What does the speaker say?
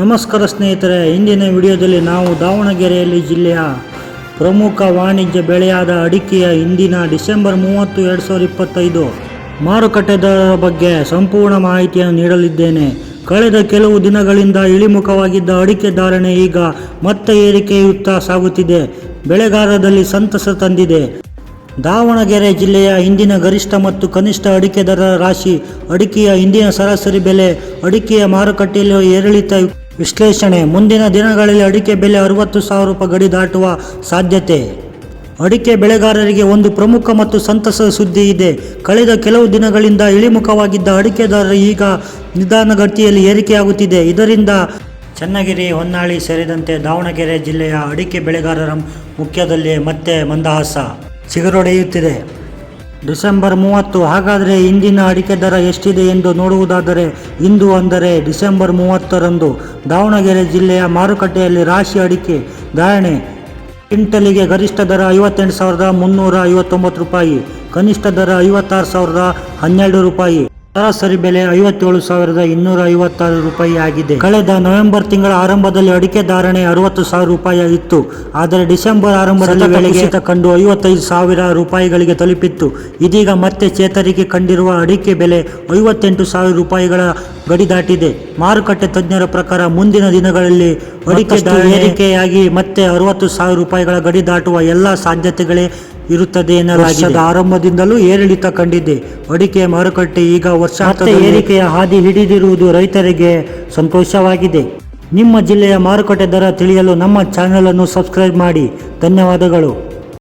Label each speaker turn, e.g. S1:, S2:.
S1: ನಮಸ್ಕಾರ ಸ್ನೇಹಿತರೆ, ಇಂದಿನ ವಿಡಿಯೋದಲ್ಲಿ ನಾವು ದಾವಣಗೆರೆಯಲ್ಲಿ ಜಿಲ್ಲೆಯ ಪ್ರಮುಖ ವಾಣಿಜ್ಯ ಬೆಳೆಯಾದ ಅಡಿಕೆಯ ಇಂದಿನ ಡಿಸೆಂಬರ್ ಮೂವತ್ತು, ಎರಡು ಸಾವಿರದ ಇಪ್ಪತ್ತೈದು ಮಾರುಕಟ್ಟೆ ದರ ಬಗ್ಗೆ ಸಂಪೂರ್ಣ ಮಾಹಿತಿಯನ್ನು ನೀಡಲಿದ್ದೇನೆ. ಕಳೆದ ಕೆಲವು ದಿನಗಳಿಂದ ಇಳಿಮುಖವಾಗಿದ್ದ ಅಡಿಕೆ ಧಾರಣೆ ಈಗ ಮತ್ತೆ ಏರಿಕೆಯುತ್ತ ಸಾಗುತ್ತಿದೆ. ಬೆಳೆಗಾರರಲ್ಲಿ ಸಂತಸ ತಂದಿದೆ. ದಾವಣಗೆರೆ ಜಿಲ್ಲೆಯ ಇಂದಿನ ಗರಿಷ್ಠ ಮತ್ತು ಕನಿಷ್ಠ ಅಡಿಕೆ ದರ ರಾಶಿ ಅಡಿಕೆಯ ಇಂದಿನ ಸರಾಸರಿ ಬೆಲೆ ಅಡಿಕೆಯ ಮಾರುಕಟ್ಟೆಯಲ್ಲಿ ಏರಿಳಿತ ವಿಶ್ಲೇಷಣೆ. ಮುಂದಿನ ದಿನಗಳಲ್ಲಿ ಅಡಿಕೆ ಬೆಲೆ ಅರವತ್ತು ಸಾವಿರ ರೂಪಾಯಿ ಗಡಿ ದಾಟುವ ಸಾಧ್ಯತೆ. ಅಡಿಕೆ ಬೆಳೆಗಾರರಿಗೆ ಒಂದು ಪ್ರಮುಖ ಮತ್ತು ಸಂತಸದ ಸುದ್ದಿ ಇದೆ. ಕಳೆದ ಕೆಲವು ದಿನಗಳಿಂದ ಇಳಿಮುಖವಾಗಿದ್ದ ಅಡಿಕೆ ದರ ಈಗ ನಿಧಾನಗತಿಯಲ್ಲಿ ಏರಿಕೆಯಾಗುತ್ತಿದೆ. ಇದರಿಂದ ಚನ್ನಗಿರಿ, ಹೊನ್ನಾಳಿ ಸೇರಿದಂತೆ ದಾವಣಗೆರೆ ಜಿಲ್ಲೆಯ ಅಡಿಕೆ ಬೆಳೆಗಾರರ ಮುಖ್ಯದಲ್ಲಿ ಮತ್ತೆ ಮಂದಹಾಸ. ಚಿಗುರೊಡೆಯುತ್ತಿದೆ ಡಿಸೆಂಬರ್ ಮೂವತ್ತು. ಹಾಗಾದರೆ ಇಂದಿನ ಅಡಿಕೆ ದರ ಎಷ್ಟಿದೆ ಎಂದು ನೋಡುವುದಾದರೆ, ಇಂದು ಅಂದರೆ ಡಿಸೆಂಬರ್ ಮೂವತ್ತರಂದು. ದಾವಣಗೆರೆ ಜಿಲ್ಲೆಯ ಮಾರುಕಟ್ಟೆಯಲ್ಲಿ ರಾಶಿ ಅಡಿಕೆ ಧಾರಣೆ. ಕ್ವಿಂಟಲಿಗೆ ಗರಿಷ್ಠ ದರ ಐವತ್ತೆಂಟು ಸಾವಿರದ ಮುನ್ನೂರ ಐವತ್ತೊಂಬತ್ತು ರೂಪಾಯಿ, ಕನಿಷ್ಠ ದರ ಐವತ್ತಾರು ಸಾವಿರದ ಹನ್ನೆರಡು ರೂಪಾಯಿ. ಸರಾಸರಿ ಬೆಲೆ ಐವತ್ತೇಳು ಸಾವಿರದ ಇನ್ನೂರ ಐವತ್ತಾರು ರೂಪಾಯಿ ಆಗಿದೆ. ಕಳೆದ ನವೆಂಬರ್ ತಿಂಗಳ ಆರಂಭದಲ್ಲಿ ಅಡಿಕೆ ಧಾರಣೆ ಅರವತ್ತು ಸಾವಿರ ರೂಪಾಯಿ ಇತ್ತು. ಆದರೆ ಡಿಸೆಂಬರ್ ಆರಂಭದಲ್ಲಿ ವೇಳೆಗೆ ಕಂಡು ಐವತ್ತೈದು ಸಾವಿರ ರೂಪಾಯಿಗಳಿಗೆ ತಲುಪಿತ್ತು. ಇದೀಗ ಮತ್ತೆ ಚೇತರಿಕೆ ಕಂಡಿರುವ ಅಡಿಕೆ ಬೆಲೆ ಐವತ್ತೆಂಟು ಸಾವಿರ ರೂಪಾಯಿಗಳ ಗಡಿ ದಾಟಿದೆ. ಮಾರುಕಟ್ಟೆ ತಜ್ಞರ ಪ್ರಕಾರ ಮುಂದಿನ ದಿನಗಳಲ್ಲಿ ಅಡಿಕೆ ಏರಿಕೆಯಾಗಿ ಮತ್ತೆ ಅರವತ್ತು ಸಾವಿರ ರೂಪಾಯಿಗಳ ಗಡಿ ದಾಟುವ ಎಲ್ಲ ಸಾಧ್ಯತೆಗಳೇ ಇರುತ್ತದೆ ಎನ್ನಲಾಗಿದೆ. ಆರಂಭದಿಂದಲೂ ಏರಿಳಿತ ಕಂಡಿದೆ. ಅಡಿಕೆ ಮಾರುಕಟ್ಟೆ ಈಗ ವರ್ಷ ಏರಿಕೆಯ ಹಾದಿ ಹಿಡಿದಿರುವುದು ರೈತರಿಗೆ ಸಂತೋಷವಾಗಿದೆ. ನಿಮ್ಮ ಜಿಲ್ಲೆಯ ಮಾರುಕಟ್ಟೆ ದರ ತಿಳಿಯಲು ನಮ್ಮ ಚಾನೆಲ್ ಅನ್ನು ಸಬ್ಸ್ಕ್ರೈಬ್ ಮಾಡಿ. ಧನ್ಯವಾದಗಳು.